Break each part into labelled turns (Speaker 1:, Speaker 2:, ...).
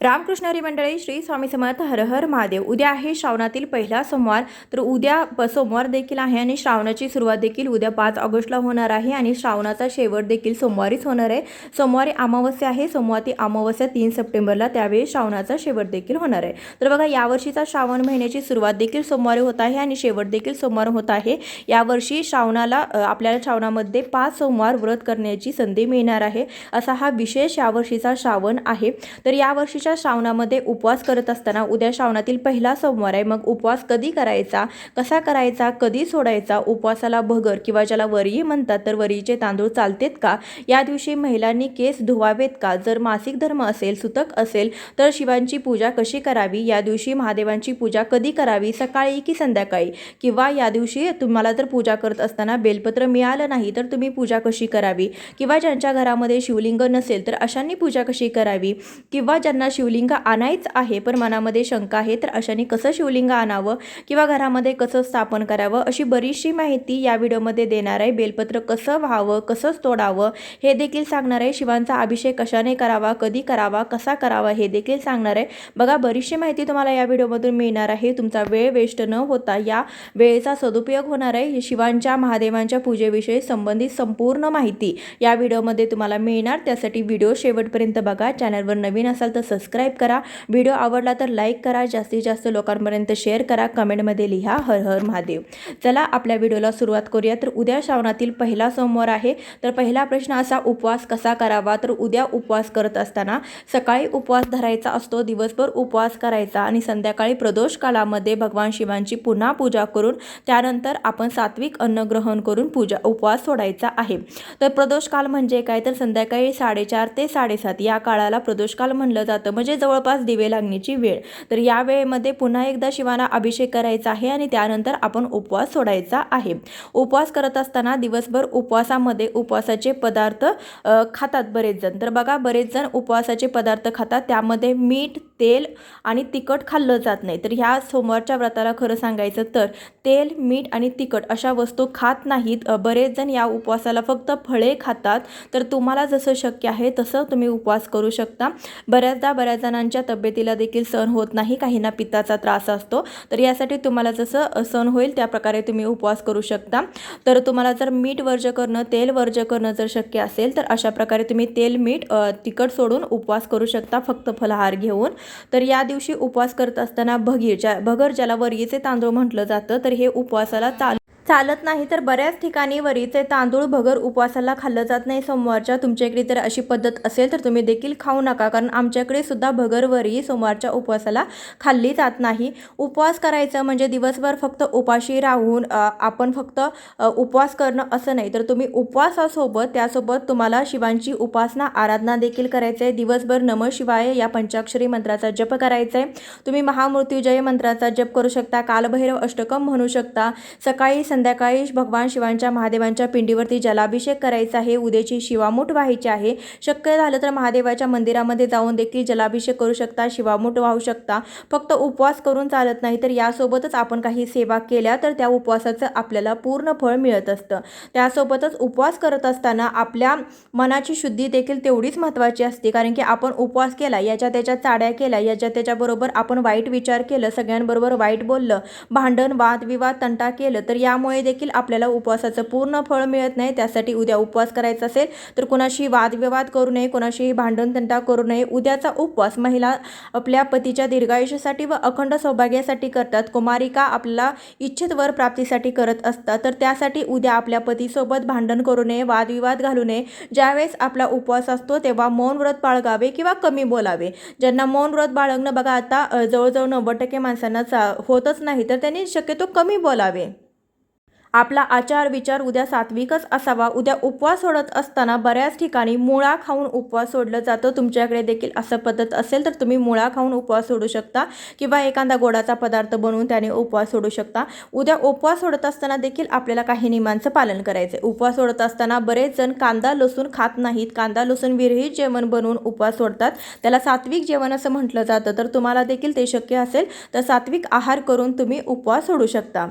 Speaker 1: रामकृष्ण हरी मंडळी श्री स्वामी समर्थ हर हर महादेव. उद्या आहे श्रावणातील पहिला सोमवार. तर उद्या प- सोमवार देखील आहे आणि श्रावणाची सुरुवात देखील उद्या पाच ऑगस्टला होणार आहे आणि श्रावणाचा शेवट देखील सोमवारीच होणार आहे. सोमवारी अमावस्या आहे. सोमवारी अमावस्या तीन सप्टेंबरला त्यावेळी श्रावणाचा शेवट देखील होणार आहे. तर बघा यावर्षीचा श्रावण महिन्याची सुरुवात देखील सोमवारी होत आहे आणि शेवट देखील सोमवार होत आहे. यावर्षी श्रावणाला आपल्याला श्रावणामध्ये पाच सोमवार व्रत करण्याची संधी मिळणार आहे. असा हा विशेष यावर्षीचा श्रावण आहे. तर यावर्षी यावर्षीच्या श्रावणामध्ये उपवास करत असताना उद्या श्रावणातील पहिला सोमवार आहे. मग उपवास कधी करायचा कसा करायचा कधी सोडायचा उपवासाला भगर किंवा ज्याला वरी म्हणतात तर वरीचे तांदूळ चालतेत का? या दिवशी महिलांनी केस धुवावेत का? जर मासिक धर्म असेल सुतक असेल तर शिवांची पूजा कशी करावी? या दिवशी महादेवांची पूजा कधी करावी? सकाळी की संध्याकाळी? किंवा या दिवशी तुम्हाला जर पूजा करत असताना बेलपत्र मिळालं नाही तर तुम्ही पूजा कशी करावी? किंवा ज्यांच्या घरामध्ये शिवलिंग नसेल तर अशांनी पूजा कशी करावी? किंवा ज्यांना शिवलिंग आणायच आहे पण मनामध्ये शंका आहे तर अशाने कसं शिवलिंग आणावं किंवा घरामध्ये कसं स्थापन करावं अशी बरीचशी माहिती या व्हिडिओमध्ये देणार आहे. बेलपत्र कसं व्हावं कसं तोडावं हे देखील सांगणार आहे. शिवांचा अभिषेक कशाने करावा कधी करावा कसा करावा हे देखील सांगणार आहे. बघा बरीचशी माहिती तुम्हाला या व्हिडिओमधून मिळणार आहे. तुमचा वेळ वेस्ट न होता या वेळेचा सदुपयोग होणार आहे. शिवांच्या महादेवांच्या पूजेविषयी संबंधित संपूर्ण माहिती या व्हिडिओमध्ये तुम्हाला मिळणार. त्यासाठी व्हिडिओ शेवटपर्यंत बघा. चॅनलवर नवीन असाल तर सबस्क्राईब करा. व्हिडिओ आवडला तर लाईक करा. जास्तीत जास्त लोकांपर्यंत शेअर करा. कमेंटमध्ये लिहा हर हर महादेव. चला आपल्या व्हिडिओला सुरुवात करूया. तर उद्या श्रावणातील पहिला सोमवार आहे. तर पहिला प्रश्न असा उपवास कसा करावा? तर उद्या उपवास करत असताना सकाळी उपवास धरायचा असतो. दिवसभर उपवास करायचा आणि संध्याकाळी प्रदोष काळामध्ये भगवान शिवांची पुन्हा पूजा करून त्यानंतर आपण सात्विक अन्न ग्रहण करून पूजा उपवास सोडायचा आहे. तर प्रदोष काल म्हणजे काय? तर संध्याकाळी साडेचार ते साडेसात या काळाला प्रदोष काल म्हणलं जातं. म्हणजे जवळपास दिवे लागण्याची वेळ. तर या वेळेमध्ये पुन्हा एकदा शिवाना अभिषेक करायचा आहे आणि त्यानंतर आपण उपवास सोडायचा आहे. उपवास करत असताना दिवसभर उपवासामध्ये उपवासाचे पदार्थ खातात बरेच जण तर बघा बरेच जण उपवासाचे पदार्थ खातात. त्यामध्ये मीठ तेल आणि तिखट खाल्लं जात नाही. तर ह्या सोमवारच्या व्रताला खरं सांगायचं तर तेल मीठ आणि तिखट अशा वस्तू खात नाहीत. बरेच जण या उपवासाला फक्त फळे खातात. तर तुम्हाला जसं शक्य आहे तसं तुम्ही उपवास करू शकता. बऱ्याचदा बऱ्याच जणांच्या तब्येतीला देखील सहन होत नाही काहींना पित्ताचा त्रास असतो. तर यासाठी तुम्हाला जसं सण सहन होईल त्या प्रकारे तुम्ही उपवास करू शकता. तर तुम्हाला जर मीठ वर्ज करणं तेल वर्ज करणं जर शक्य असेल तर अशा प्रकारे तुम्ही तेल मीठ तिखट सोडून उपवास करू शकता फक्त फलाहार घेऊन. तर या दिवशी उपवास करत असताना भगीर ज्या भगर ज्याला वरीचे तांदूळ म्हटलं जातं तर हे उपवासाला चाल चालत नाही तर बऱ्याच ठिकाणी वरीचे तांदूळ भगर उपवासाला खाल्लं जात नाही. सोमवारच्या तुमच्या इकडे तर अशी पद्धत असेल तर तुम्ही देखील खाऊ नका कारण आमच्याकडे सुद्धा भगर वरी सोमवारच्या उपवासाला खाल्ली जात नाही. उपवास करायचं म्हणजे दिवसभर फक्त उपाशी राहून आपण फक्त उपवास करणं असं नाही. तर तुम्ही उपवासासोबत त्यासोबत तुम्हाला शिवांची उपासना आराधना देखील करायचं आहे दिवसभर नम शिवाय या पंचाक्षरी मंत्राचा जप करायचा आहे तुम्ही महामृत्युजय मंत्राचा जप करू शकता कालभैरव अष्टकम म्हणू शकता सकाळी संध्याकाळी भगवान शिवांच्या महादेवांच्या पिंडीवरती जलाभिषेक करायचा आहे. उद्याची शिवामूठ व्हायची आहे. शक्य झालं तर महादेवाच्या मंदिरामध्ये जाऊन देखील जलाभिषेक करू शकता. शिवामूठ वाहू शकता. फक्त उपवास करून चालत नाही तर यासोबतच आपण काही सेवा केल्या तर त्या उपवासाचं आपल्याला पूर्ण फळ मिळत असतं. त्यासोबतच उपवास करत असताना आपल्या मनाची शुद्धी देखील तेवढीच महत्त्वाची असते. कारण की आपण उपवास केला याच्या त्याच्या चाड्या केल्या याच्या त्याच्याबरोबर आपण वाईट विचार केलं सगळ्यांबरोबर वाईट बोललं भांडण वादविवाद तंटा केलं तर यामुळे देखील आपल्याला उपवासाचं पूर्ण फळ मिळत नाही. त्यासाठी उद्या उपवास करायचा असेल तर कोणाशी वादविवाद करू नये कोणाशीही भांडण तंटा करू नये. उद्याचा उपवास महिला आपल्या पतीच्या दीर्घायुष्यासाठी व अखंड सौभाग्यासाठी करतात. कुमारिका आपल्याला इच्छित वर प्राप्तीसाठी करत असतात. तर त्यासाठी उद्या आपल्या पतीसोबत भांडण करू नये वादविवाद घालू नये. ज्यावेळेस आपला उपवास असतो तेव्हा मौन व्रत बाळगावे किंवा कमी बोलावे. ज्यांना मौन व्रत बाळगणं बघा आता जवळजवळ नव्वद टक्के माणसांना चा होतच नाही तर त्यांनी शक्यतो कमी बोलावे. आपला आचार विचार उद्या सात्विकच असावा. उद्या उपवास सोडत असताना बऱ्याच ठिकाणी मुळा खाऊन उपवास सोडलं जातं. तुमच्याकडे देखील असं पद्धत असेल तर तुम्ही मुळा खाऊन उपवास सोडू शकता किंवा एखादा गोडाचा पदार्थ बनवून त्याने उपवास सोडू शकता. उद्या उपवास सोडत असताना देखील आपल्याला काही नियमांचं पालन करायचं आहे उपवास सोडत असताना बरेच जण कांदा लसूण खात नाहीत. कांदा लसूण विरहित जेवण बनवून उपवास सोडतात. त्याला सात्विक जेवण असं म्हटलं जातं. तर तुम्हाला देखील ते शक्य असेल. तर सात्विक आहार करून तुम्ही उपवास सोडू शकता.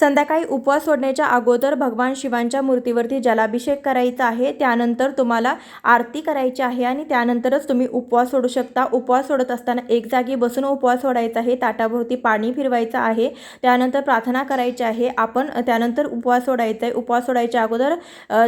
Speaker 1: संध्याकाळी उपवास सोडण्याच्या अगोदर भगवान शिवांच्या मूर्तीवरती जलाभिषेक करायचा आहे. त्यानंतर तुम्हाला आरती करायची आहे आणि त्यानंतरच तुम्ही उपवास सोडू शकता. उपवास सोडत असताना एक जागी बसून उपवास सोडायचा आहे. ताटाभोवती पाणी फिरवायचं आहे. त्यानंतर प्रार्थना करायची आहे. आपण त्यानंतर उपवास सोडायचा आहे उपवास सोडायच्या अगोदर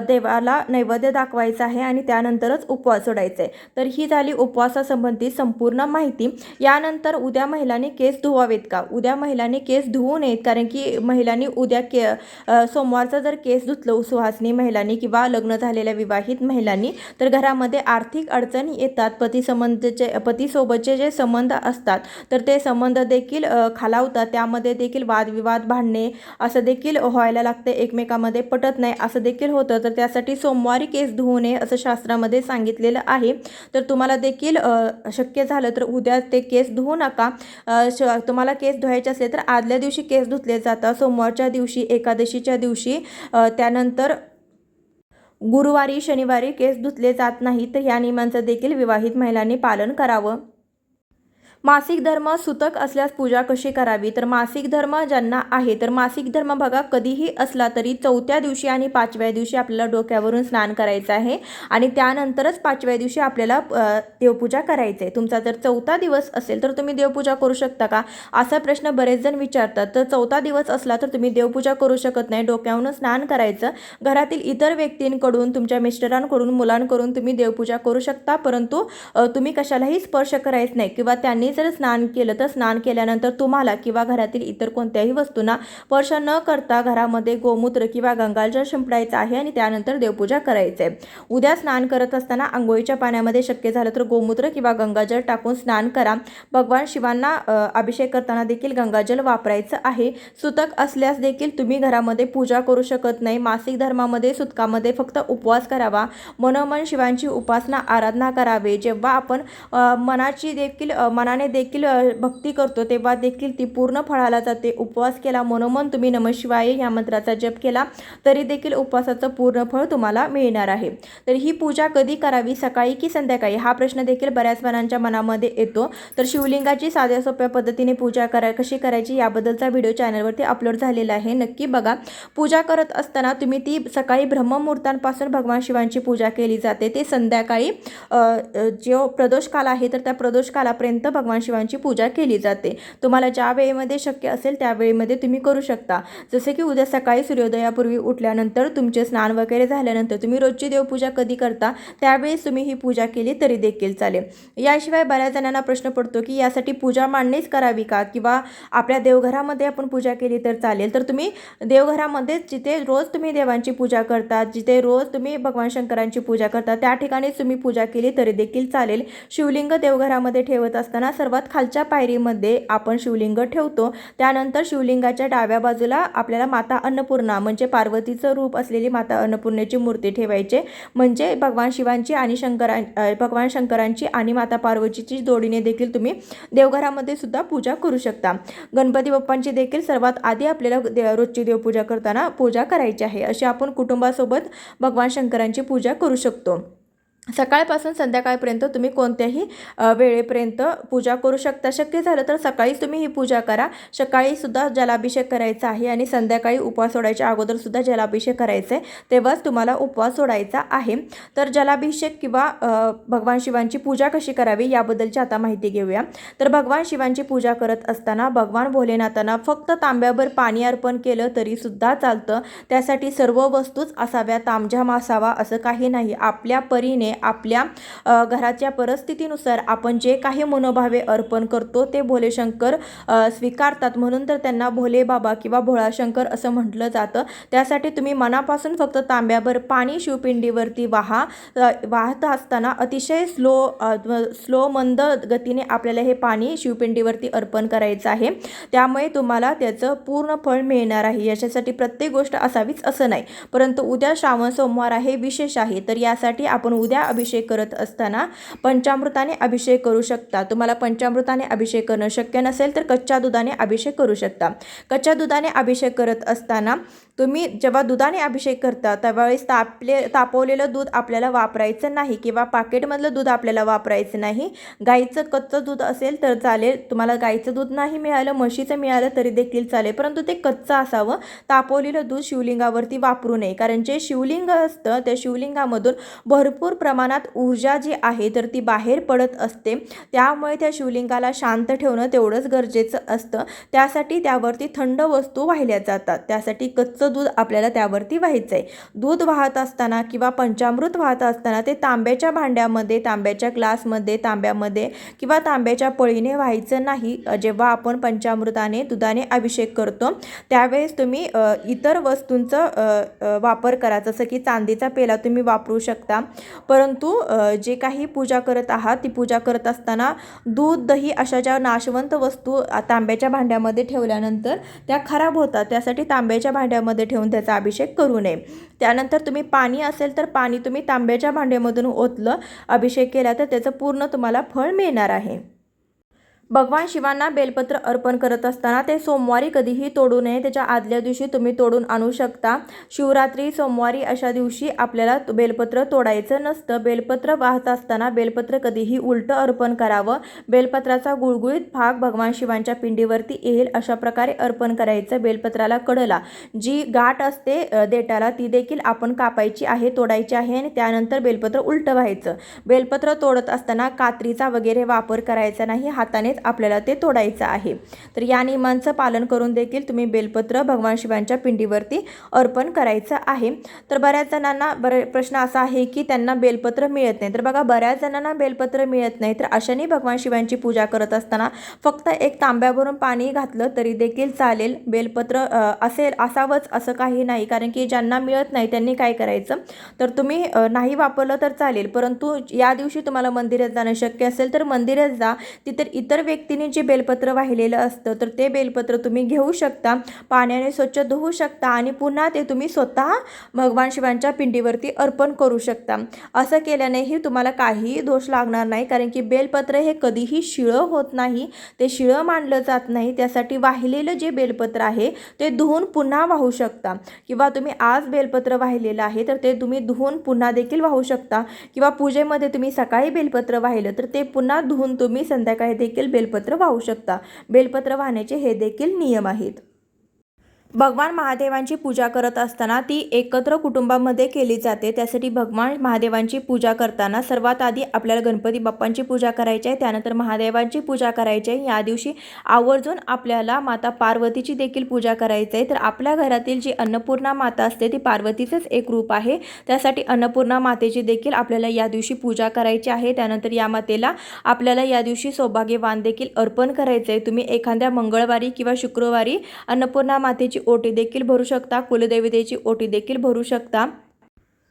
Speaker 1: देवाला नैवेद्य दाखवायचा आहे आणि त्यानंतरच उपवास सोडायचा आहे तर ही झाली उपवासासंबंधी संपूर्ण माहिती. यानंतर उद्या महिलांनी केस धुवावेत का? उद्या महिलांनी केस धुवू नयेत कारण की महिलांनी उद्या के सोमवारचा जर केस धुतलं सुहासनी महिलांनी किंवा लग्न झालेल्या विवाहित महिलांनी तर घरामध्ये आर्थिक अडचणी येतात. पतीसंबंधचे पतीसोबतचे जे संबंध असतात तर ते संबंध देखील खालावतात. त्यामध्ये देखील वादविवाद भांडणे असं देखील व्हायला लागते. एकमेकामध्ये पटत नाही. असं देखील होतं. तर त्यासाठी सोमवारी केस धुवू नये असं शास्त्रामध्ये सांगितलेलं आहे. तर तुम्हाला देखील शक्य झालं तर उद्या ते केस धुवू नका. श तुम्हाला केस धुवायचे असले तर आदल्या दिवशी केस धुतले जातात. सोमवार सोमवारच्या दिवशी एकादशीच्या दिवशी त्यानंतर गुरुवारी शनिवारी केस धुतले जात नाही तर ह्या नियमांचं देखील विवाहित महिलांनी पालन करावं. मासिक धर्म सुतक असल्यास पूजा कशी करावी? तर मासिक धर्म ज्यांना आहे तर मासिक धर्म बघा कधीही असला तरी चौथ्या दिवशी आणि पाचव्या दिवशी आपल्याला डोक्यावरून स्नान करायचं आहे आणि त्यानंतरच पाचव्या दिवशी आपल्याला देवपूजा करायची आहे तुमचा जर चौथा दिवस असेल तर तुम्ही देवपूजा करू शकता का? असा प्रश्न बरेच जण विचारतात. तर चौथा दिवस असला तर तुम्ही देवपूजा करू शकत नाही डोक्यावरून स्नान करायचं. घरातील इतर व्यक्तींकडून तुमच्या मिस्टरांकडून मुलांकडून तुम्ही देवपूजा करू शकता परंतु तुम्ही कशालाही स्पर्श करायचं नाही किंवा त्यांनी जर स्नान केलं तर स्नान केल्यानंतर तुम्हाला किंवा घरातील इतर कोणत्याही वस्तूंना स्पर्श न करता घरामध्ये गोमूत्र किंवा गंगाजल शिंपडायचं आहे आणि त्यानंतर देवपूजा करायचं. आहे उद्या स्नान करत असताना आंघोळीच्या पाण्यामध्ये शक्य झालं तर गोमूत्र किंवा गंगाजल टाकून स्नान करा. भगवान शिवांना अभिषेक करताना देखील गंगाजल वापरायचं आहे. सुतक असल्यास देखील तुम्ही घरामध्ये पूजा करू शकत नाही. मासिक धर्मामध्ये सुतकामध्ये फक्त उपवास करावा. मनोमन शिवांची उपासना आराधना करावे. जेव्हा आपण मनाची देखील मनाने मनाने देखील भक्ती करतो तेव्हा देखील ती पूर्ण फळाला जाते. उपवास केला मनोमन तुम्ही नमशिवाय या मंत्राचा जप केला तरी देखील उपवासाचं पूर्ण फळ तुम्हाला मिळणार आहे. तर ही पूजा कधी करावी सकाळी की संध्याकाळी? हा प्रश्न देखील बऱ्याच जणांच्या मनामध्ये येतो. तर शिवलिंगाची साध्या सोप्या पद्धतीने पूजा करा कशी करायची याबद्दलचा व्हिडिओ चॅनलवरती अपलोड झालेला आहे. नक्की बघा. पूजा करत असताना तुम्ही ती सकाळी ब्रह्ममुहूर्तांपासून भगवान शिवांची पूजा केली जाते. ते संध्याकाळी जो प्रदोष जो आहे तर त्या प्रदोषकालापर्यंत भगवान भगवान शिवांची पूजा केली जाते. तुम्हाला ज्या वेळेमध्ये शक्य असेल त्या वेळेमध्ये तुम्ही करू शकता. जसे की उद्या सकाळी सूर्योदयापूर्वी उठल्यानंतर तुमचे स्नान वगैरे झाल्यानंतर तुम्ही रोजची देवपूजा कधी करता त्यावेळेस तुम्ही ही पूजा केली तरी देखील चालेल. याशिवाय बऱ्याच जणांना प्रश्न पडतो की यासाठी पूजा मांडणीच करावी का? किंवा आपल्या देवघरामध्ये आपण पूजा केली तर चालेल. तर तुम्ही देवघरामध्ये जिथे रोज तुम्ही देवांची पूजा करता जिथे रोज तुम्ही भगवान शंकरांची पूजा करता त्या ठिकाणीच तुम्ही पूजा केली तरी देखील चालेल. शिवलिंग देवघरामध्ये ठेवत असताना सर्वात खालच्या पायरीमध्ये आपण शिवलिंग ठेवतो. त्यानंतर शिवलिंगाच्या डाव्या बाजूला आपल्याला माता अन्नपूर्णा म्हणजे पार्वतीचं रूप असलेली माता अन्नपूर्णेची मूर्ती ठेवायचे. म्हणजे भगवान शिवांची आणि शंकरां भगवान शंकरांची आणि माता पार्वतीची जोडीने देखील तुम्ही देवघरामध्ये सुद्धा पूजा करू शकता. गणपती बाप्पांची देखील सर्वात आधी आपल्याला दे रोजची देवपूजा करताना पूजा करायची आहे. अशी आपण कुटुंबासोबत भगवान शंकरांची पूजा करू शकतो. सकाळपासून संध्याकाळपर्यंत तुम्ही कोणत्याही वेळेपर्यंत पूजा करू शकता. शक्य झालं तर सकाळीच तुम्ही ही पूजा करा. सकाळीसुद्धा जलाभिषेक करायचा आहे आणि संध्याकाळी उपवास सोडायच्या अगोदरसुद्धा जलाभिषेक करायचा. आहे तेव्हाच तुम्हाला उपवास सोडायचा आहे. तर जलाभिषेक किंवा भगवान शिवांची पूजा कशी करावी याबद्दलची आता माहिती घेऊया. तर भगवान शिवांची पूजा करत असताना भगवान भोलेनाथांना फक्त तांब्याभर पाणी अर्पण केलं तरीसुद्धा चालतं. त्यासाठी सर्व वस्तूच असाव्या तामझाम असावा असं काही नाही. आपल्या परीने आपल्या घराच्या परिस्थितीनुसार आपण जे काही मनोभावे अर्पण करतो ते भोलेशंकर स्वीकारतात. म्हणून तर त्यांना भोले बाबा किंवा भोळाशंकर असं म्हटलं जातं. त्यासाठी तुम्ही मनापासून फक्त तांब्याभर पाणी शिवपिंडीवरती वाहा. वाहत असताना अतिशय स्लो स्लो मंद गतीने आपल्याला हे पाणी शिवपिंडीवरती अर्पण करायचं आहे. त्यामुळे तुम्हाला त्याचं पूर्ण फळ मिळणार आहे. याच्यासाठी प्रत्येक गोष्ट असावीच असं नाही. परंतु उद्या श्रावण सोमवार आहे विशेष आहे. तर यासाठी आपण उद्या अभिषेक करत असताना पंचामृताने अभिषेक करू शकता. तुम्हाला पंचामृताने अभिषेक करणं शक्य नसेल तर कच्च्या दुधाने अभिषेक करू शकता. कच्च्या दुधाने अभिषेक करत असताना तुम्ही जेव्हा दुधाने अभिषेक करता त्यावेळेस तापले तापवलेलं दूध आपल्याला वापरायचं नाही किंवा पाकेटमधलं दूध आपल्याला वापरायचं नाही. गाईचं कच्चं दूध असेल तर चालेल. तुम्हाला गाईचं दूध नाही मिळालं म्हशीचं मिळालं तरी देखील चालेल. परंतु ते कच्चं असावं. तापवलेलं दूध शिवलिंगावरती वापरू नये. कारण जे शिवलिंग असतं त्या शिवलिंगामधून भरपूर प्रमाणात ऊर्जा जी आहे तर ती बाहेर पडत असते. त्यामुळे त्या शिवलिंगाला शांत ठेवणं तेवढंच गरजेचं असतं. त्यासाठी त्यावरती थंड वस्तू वाहिल्या जातात. त्यासाठी कच्चं दूध आपल्याला त्यावरती व्हायचं आहे दूध वाहत असताना किंवा पंचामृत वाहत असताना ते तांब्याच्या भांड्यामध्ये तांब्याच्या ग्लासमध्ये तांब्यामध्ये किंवा तांब्याच्या पळीने व्हायचं नाही. जेव्हा आपण पंचामृताने दुधाने अभिषेक करतो त्यावेळेस तुम्ही इतर वस्तूंचा वापर करा. जसं की चांदीचा पेला तुम्ही वापरू शकता. परंतु जे काही पूजा करत आहात ती पूजा करत असताना दूध दही अशा ज्या नाशवंत वस्तू तांब्याच्या भांड्यामध्ये ठेवल्यानंतर त्या खराब होतात. त्यासाठी तांब्याच्या भांड्यामध्ये ठेवून त्याचा अभिषेक करू नये. त्यानंतर तुम्ही पाणी असेल तर पाणी तुम्ही तांब्याच्या भांड्यामधून ओतलं अभिषेक केला तर त्याचं पूर्ण तुम्हाला फळ मिळणार आहे. भगवान शिवांना बेलपत्र अर्पण करत असताना ते सोमवारी कधीही तोडू नये. त्याच्या आदल्या दिवशी तुम्ही तोडून आणू शकता. शिवरात्री सोमवारी अशा दिवशी आपल्याला बेलपत्र तोडायचं नसतं. बेलपत्र वाहत असताना बेलपत्र कधीही उलटं अर्पण करावं. बेलपत्राचा गुळगुळीत भाग भगवान शिवांच्या पिंडीवरती येईल. अशा प्रकारे अर्पण करायचं बेलपत्राला कडला. जी गाठ असते देटाला देठाला ती देखील आपण कापायची आहे तोडायची आहे आणि त्यानंतर बेलपत्र उलटं व्हायचं. बेलपत्र तोडत असताना कात्रीचा वगैरे वापर करायचा नाही. हातानेच आपल्याला ते तोडायचं आहे. तर या नियमांचं पालन करून देखील तुम्ही बेलपत्र भगवान शिवांच्या पिंडीवरती अर्पण करायचं आहे. तर बऱ्याच जणांना बरे प्रश्न असा आहे की त्यांना बेलपत्र मिळत नाही. तर बघा बऱ्याच जणांना बेलपत्र मिळत नाही. तर अशाने भगवान शिवांची पूजा करत असताना फक्त एक तांब्यावरून पाणी घातलं तरी देखील चालेल. बेलपत्र असेल असावंच असं काही नाही. कारण की ज्यांना मिळत नाही त्यांनी काय करायचं? तर तुम्ही नाही वापरलं तर चालेल. परंतु या दिवशी तुम्हाला मंदिरात जाणं शक्य असेल तर मंदिरात जा. तिथे इतर व्यक्तीने जे बेलपत्र वाहिलेलं असतं तर ते बेलपत्र तुम्ही घेऊ शकता पाण्याने स्वच्छ धुवू शकता आणि पुन्हा ते तुम्ही स्वतः भगवान शिवांच्या पिंडीवरती अर्पण करू शकता. असं केल्यानेही तुम्हाला काहीही दोष लागणार नाही कारण की बेलपत्र हे कधीही शिळं होत नाही. ते शिळं मानलं जात नाही. त्यासाठी वाहिलेलं जे बेलपत्र आहे ते धुवून पुन्हा वाहू शकता. किंवा तुम्ही आज बेलपत्र वाहिलेलं आहे तर ते तुम्ही धुवून पुन्हा देखील वाहू शकता. किंवा पूजेमध्ये तुम्ही सकाळी बेलपत्र वाहिलं तर ते पुन्हा धुवून तुम्ही संध्याकाळी देखील बेलपत्र वाहू शकता. बेलपत्र वाहण्याचे हे देखील नियम आहेत. भगवान महादेवांची पूजा करत असताना ती एकत्र कुटुंबामध्ये केली जाते. त्यासाठी भगवान महादेवांची पूजा करताना सर्वात आधी आपल्याला गणपती बाप्पांची पूजा करायची आहे. त्यानंतर महादेवांची पूजा करायची आहे. या दिवशी आवर्जून आपल्याला माता पार्वतीची देखील पूजा करायची आहे. तर आपल्या घरातील जी अन्नपूर्णा माता असते ती पार्वतीचंच एक रूप आहे. त्यासाठी अन्नपूर्णा मातेची देखील आपल्याला या दिवशी पूजा करायची आहे. त्यानंतर या मातेला आपल्याला या दिवशी सौभाग्यवान देखील अर्पण करायचं आहे तुम्ही एखाद्या मंगळवारी किंवा शुक्रवारी अन्नपूर्णा मातेची ओटी देखील भरू शकता कुलदेवतेची ओटी देखील भरू शकता.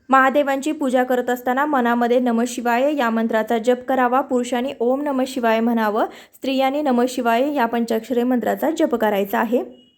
Speaker 1: महादेवांची पूजा करत असताना मनामध्ये नम शिवाय या मंत्राचा जप करावा. पुरुषांनी ओम नम शिवाय म्हणावं स्त्रियांनी नम शिवाय या पंचाक्षरी मंत्राचा जप करायचा आहे.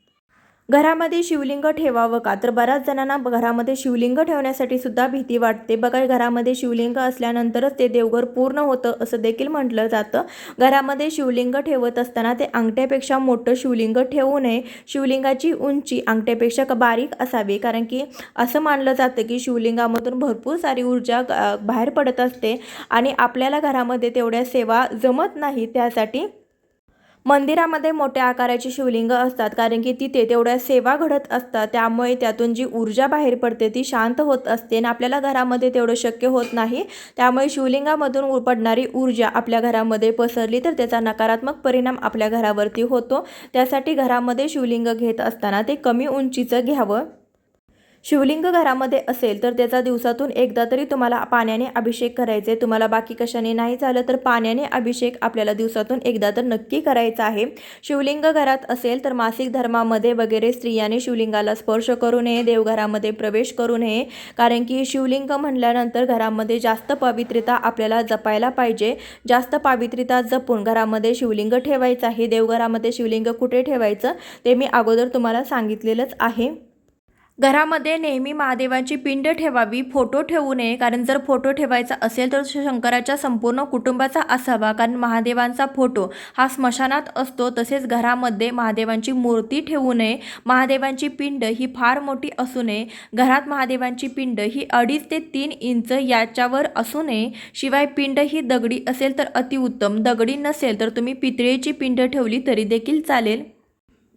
Speaker 1: घरामध्ये शिवलिंग ठेवावं का? तर बऱ्याच जणांना घरामध्ये शिवलिंग ठेवण्यासाठी सुद्धा भीती वाटते. बघा घरामध्ये शिवलिंग असल्यानंतरच ते देवघर पूर्ण होतं असं देखील म्हटलं जातं. घरामध्ये शिवलिंग ठेवत असताना ते अंगठ्यापेक्षा मोठं शिवलिंग ठेवू नये. शिवलिंगाची उंची अंगठ्यापेक्षा बारीक असावी कारण की असं मानलं जातं की शिवलिंगामधून भरपूर सारी ऊर्जा बाहेर पडत असते आणि आपल्याला घरामध्ये तेवढ्या सेवा जमत नाही त्यासाठी मंदिरामध्ये मोठ्या आकाराची शिवलिंग असतात कारण की तिथे तेवढ्या सेवा घडत असतात. त्यामुळे त्यातून जी ऊर्जा बाहेर पडते ती शांत होत असते आणि आपल्याला घरामध्ये तेवढं शक्य होत नाही. त्यामुळे शिवलिंगामधून उ- पडणारी ऊर्जा आपल्या घरामध्ये पसरली तर त्याचा नकारात्मक परिणाम आपल्या घरावरती होतो. त्यासाठी घरामध्ये शिवलिंग घेत असताना ते कमी उंचीचं घ्यावं. शिवलिंग घरामध्ये असेल तर त्याचा दिवसातून एकदा तरी तुम्हाला पाण्याने अभिषेक करायचे. तुम्हाला बाकी कशाने नाही झालं तर पाण्याने अभिषेक आपल्याला दिवसातून एकदा तर नक्की करायचा आहे. शिवलिंग घरात असेल तर मासिक धर्मामध्ये वगैरे स्त्रियाने शिवलिंगाला स्पर्श करू नये देवघरामध्ये प्रवेश करू नये. कारण की शिवलिंग म्हणल्यानंतर घरामध्ये जास्त पवित्रता आपल्याला जपायला पाहिजे. जास्त पावित्र्यता जपून घरामध्ये शिवलिंग ठेवायचं आहे. देवघरामध्ये शिवलिंग कुठे ठेवायचं ते मी अगोदर तुम्हाला सांगितलेलंच आहे. घरामध्ये नेहमी महादेवाची पिंड ठेवावी फोटो ठेवू नये. कारण जर फोटो ठेवायचा असेल तर शंकराच्या संपूर्ण कुटुंबाचा असावा. कारण महादेवांचा फोटो हा स्मशानात असतो. तसेच घरामध्ये महादेवांची मूर्ती ठेवू नये. महादेवांची पिंड ही फार मोठी असू नये. घरात महादेवांची पिंड ही अडीच ते तीन इंच याच्यावर असू नये. शिवाय पिंड ही दगडी असेल तर अतिउत्तम. दगडी नसेल तर तुम्ही पितळेची पिंड ठेवली तरी देखील चालेल.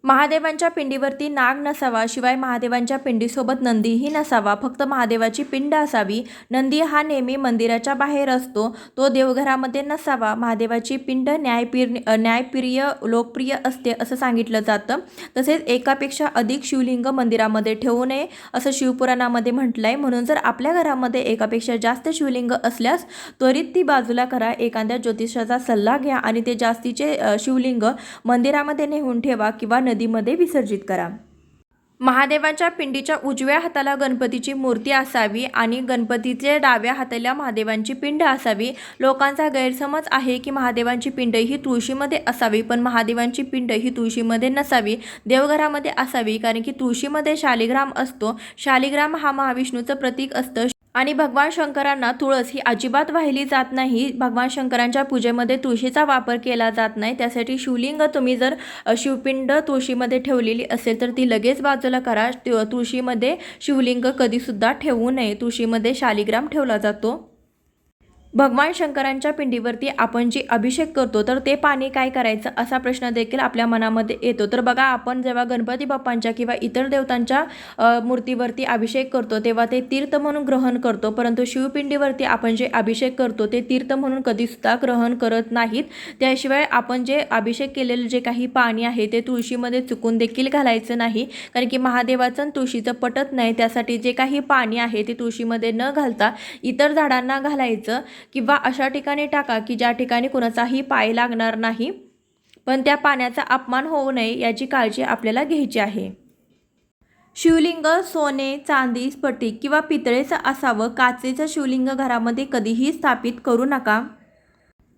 Speaker 1: महादेवांच्या पिंडीवरती नाग नसावा शिवाय महादेवांच्या पिंडीसोबत नंदीही नसावा. फक्त महादेवाची पिंड असावी. नंदी हा नेहमी मंदिराच्या बाहेर असतो. तो देवघरामध्ये नसावा. महादेवाची पिंड न्यायपीर न्यायप्रिय लोकप्रिय असते असं सांगितलं जातं. तसेच एकापेक्षा अधिक शिवलिंग मंदिरामध्ये ठेवू नये असं शिवपुराणामध्ये म्हटलं आहे म्हणून जर आपल्या घरामध्ये एकापेक्षा जास्त शिवलिंग असल्यास त्वरित ती बाजूला करा. एखाद्या ज्योतिषाचा सल्ला घ्या आणि ते जास्तीचे शिवलिंग मंदिरामध्ये नेऊन ठेवा किंवा नदीमध्ये विसर्जित करा. महादेवाच्या पिंडीच्या उजव्या हाताला गणपतीची मूर्ती असावी आणि गणपतीच्या डाव्या हाताला महादेवांची पिंड असावी. लोकांचा गैरसमज आहे की महादेवांची पिंड ही तुळशीमध्ये असावी पण महादेवांची पिंड ही तुळशीमध्ये नसावी देवघरामध्ये असावी कारण की तुळशीमध्ये शालिग्राम असतो. शालिग्राम हा महाविष्णूचं प्रतीक असतं. आणि भगवान शंकरांना तुळस ही अजिबात वाहिली जात नाही. भगवान शंकरांच्या पूजेमध्ये तुळशीचा वापर केला जात नाही. त्यासाठी शिवलिंग तुम्ही जर शिवपिंड तुळशीमध्ये ठेवलेली असेल तर ती लगेच बाजूला करा. तु- तुळशीमध्ये शिवलिंग कधीसुद्धा ठेवू नये. तुळशीमध्ये शालिग्राम ठेवला जातो. भगवान शंकरांच्या पिंडीवरती आपण जे अभिषेक करतो तर ते पाणी काय करायचं असा प्रश्न देखील आपल्या मनामध्ये येतो. तर बघा आपण जेव्हा गणपती बाप्पांच्या किंवा इतर देवतांच्या मूर्तीवरती अभिषेक करतो तेव्हा ते तीर्थ म्हणून ग्रहण करतो. परंतु शिवपिंडीवरती आपण जे अभिषेक करतो ते तीर्थ म्हणून कधीसुद्धा ग्रहण करत नाहीत. त्याशिवाय आपण जे अभिषेक केलेलं जे काही पाणी आहे ते तुळशीमध्ये चुकून देखील घालायचं नाही. कारण की महादेवाचं तुळशीचं पटत नाही. त्यासाठी जे काही पाणी आहे ते तुळशीमध्ये न घालता इतर झाडांना घालायचं. किंवा अशा ठिकाणी टाका की ज्या ठिकाणी कुणाचाही पाय लागणार नाही पण त्या पाण्याचा अपमान होऊ नये याची काळजी आपल्याला घ्यायची आहे. शिवलिंग सोने चांदी स्फटिक किंवा पितळेचं असावं काचेचं शिवलिंग घरामध्ये कधीही स्थापित करू नका.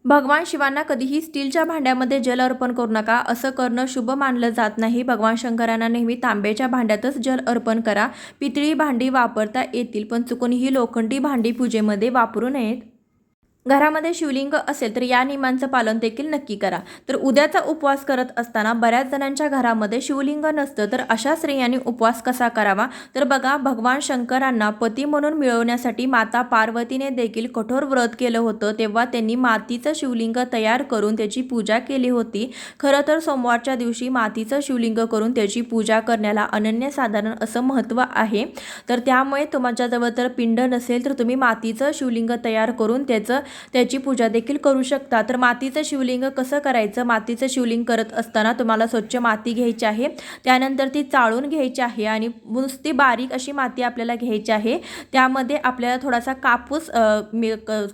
Speaker 1: भगवान शिवांना कधीही स्टीलच्या भांड्यामध्ये जल अर्पण करू नका. असं करणं शुभ मानलं जात नाही. भगवान शंकरांना नेहमी तांब्याच्या भांड्यातच जल अर्पण करा. पितळी भांडी वापरता येतील पण चुकूनही लोखंडी भांडी पूजेमध्ये वापरू नयेत. घरामध्ये शिवलिंग असेल तर या नियमांचं पालन देखील नक्की करा. तर उद्याचा उपवास करत असताना बऱ्याच जणांच्या घरामध्ये शिवलिंग नसतं तर अशा स्त्रियांनी उपवास कसा करावा? तर बघा भगवान शंकरांना पती म्हणून मिळवण्यासाठी माता पार्वतीने देखील कठोर व्रत केलं होतं. तेव्हा त्यांनी मातीचं शिवलिंग तयार करून त्याची पूजा केली होती. खरं तर सोमवारच्या दिवशी मातीचं शिवलिंग करून त्याची पूजा करण्याला अनन्यसाधारण असं महत्त्व आहे. तर त्यामुळे तुमच्याजवळ जर पिंड नसेल तर तुम्ही मातीचं शिवलिंग तयार करून त्याचं त्याची पूजा देखील करू शकता. तर मातीचं शिवलिंग कसं करायचं? मातीचं शिवलिंग करत असताना तुम्हाला स्वच्छ माती घ्यायची आहे. त्यानंतर ती चाळून घ्यायची आहे आणि नुसती बारीक अशी माती आपल्याला घ्यायची आहे. त्यामध्ये आपल्याला थोडासा कापूस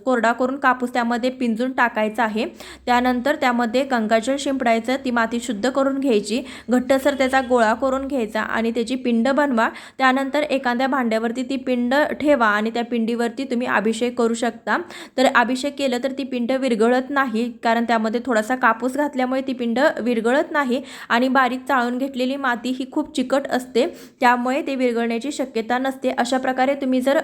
Speaker 1: कोरडा करून कापूस त्यामध्ये पिंजून टाकायचा आहे. त्यानंतर त्यामध्ये गंगाजल शिंपडायचं ती माती शुद्ध करून घ्यायची घट्टसर त्याचा गोळा करून घ्यायचा आणि त्याची पिंड बनवा. त्यानंतर एखाद्या भांड्यावरती ती पिंड ठेवा आणि त्या पिंडीवरती तुम्ही अभिषेक करू शकता. तर अभिषेक केलं तर ती पिंड विरघळत नाही कारण त्यामध्ये थोडासा कापूस घातल्यामुळे ती पिंड विरघळत नाही आणि बारीक चाळून घेतलेली माती ही खूप चिकट असते त्यामुळे ते विरघळण्याची शक्यता नसते. अशा प्रकारे तुम्ही जर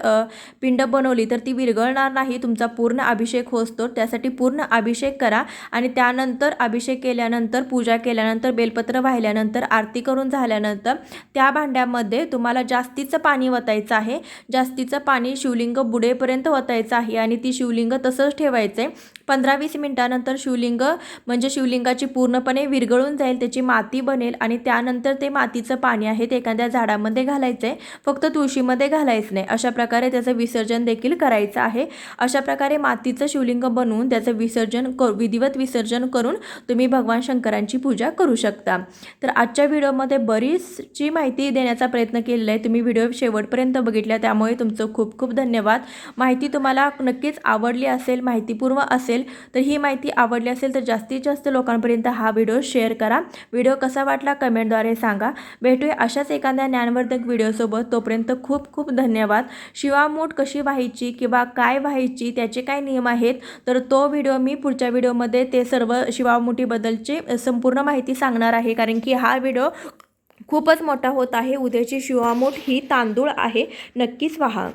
Speaker 1: पिंड बनवली तर ती विरघळणार नाही तुमचा पूर्ण अभिषेक होतो. त्यासाठी पूर्ण अभिषेक करा आणि त्यानंतर अभिषेक केल्यानंतर पूजा केल्यानंतर बेलपत्र वाहिल्यानंतर आरती करून झाल्यानंतर त्या भांड्यामध्ये तुम्हाला जास्तीचं पाणी वतायचं आहे. जास्तीचं पाणी शिवलिंग बुडेपर्यंत वतायचं आहे आणि ती शिवलिंग तसं तसंच ठेवायचं आहे पंधरा वीस मिनटानंतर शिवलिंग म्हणजे शिवलिंगाची पूर्णपणे विरघळून जाईल त्याची माती बनेल आणि त्यानंतर ते मातीचं पाणी आहे ते एखाद्या झाडामध्ये घालायचं आहे फक्त तुळशीमध्ये घालायचं नाही. अशा प्रकारे त्याचं विसर्जन देखील करायचं आहे. अशा प्रकारे मातीचं शिवलिंग बनवून त्याचं विसर्जन क विधिवत विसर्जन करून तुम्ही भगवान शंकरांची पूजा करू शकता. तर आजच्या व्हिडिओमध्ये बरीचशी माहिती देण्याचा प्रयत्न केलेला आहे. तुम्ही व्हिडिओ शेवटपर्यंत बघितल्या त्यामुळे तुमचं खूप खूप धन्यवाद. माहिती तुम्हाला नक्कीच आवडली असेल माहितीपूर्व असेल तर ही माहिती आवडली असेल तर जास्तीत जास्त लोकांपर्यंत हा व्हिडिओ शेअर करा. व्हिडिओ कसा वाटला कमेंटद्वारे सांगा. भेटूया अशाच एखाद्या ज्ञानवर्धक व्हिडिओसोबत. तोपर्यंत खूप खूप धन्यवाद. शिवामूठ कशी व्हायची किंवा काय व्हायची त्याचे काय नियम आहेत तर तो व्हिडिओ मी पुढच्या व्हिडिओमध्ये ते सर्व शिवामुठीबद्दलची संपूर्ण माहिती सांगणार आहे. कारण की हा व्हिडिओ खूपच मोठा होत आहे. उद्याची शिवामूठ ही तांदूळ आहे. नक्कीच व्हा